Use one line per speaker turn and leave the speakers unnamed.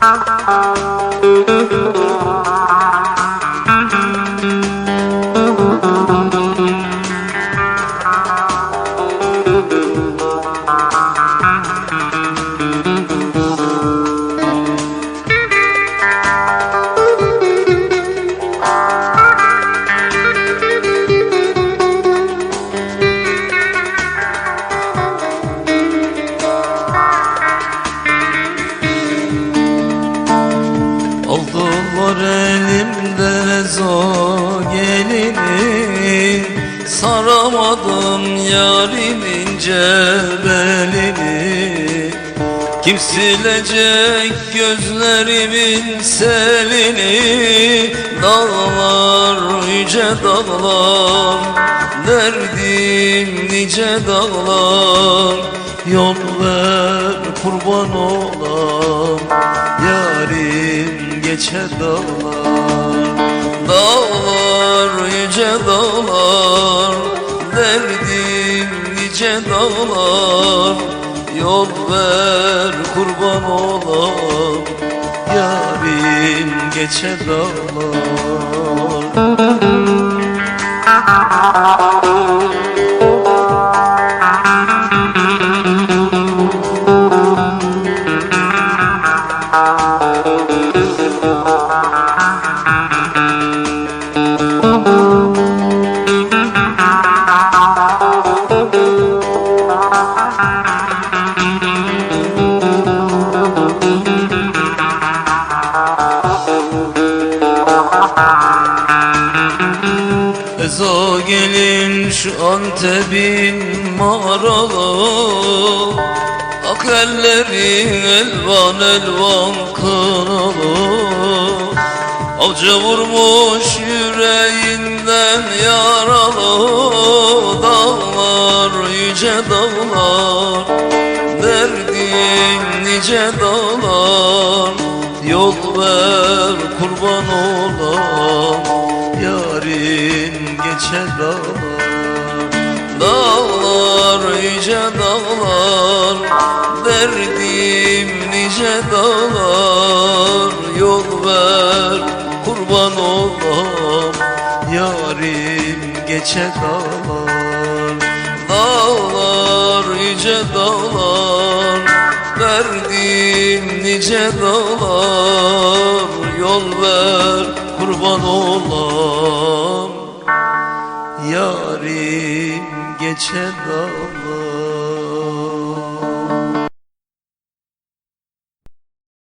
Thank you. Saramadım yarimin belini Kim silecek gözlerimin selini? Dağlar yüce dağlar. Derdim nice dağlar. Yol ver kurban olam. Yarim geçer dağlar. Dağlar yüce dağlar Derdim nice dağlar Yol ver kurban olam. Yarim geçer dağlar Ezo gelin şu Antep'in mağaralı. Ak elleri elvan elvan kınalı Avcı vurmuş yüreğinden yaralı. Dağlar yüce dağlar. Derdin nice dağlar Yol ver kurban olam. Yarim geçer dağlar Dağlar yüce dağlar. Derdim nice dağlar. Yol ver kurban olam. Yarim geçer dağlar. Dağlar yüce dağlar Derdim nice dağlar Yol ver kurban olam. Yarim geçer dağlar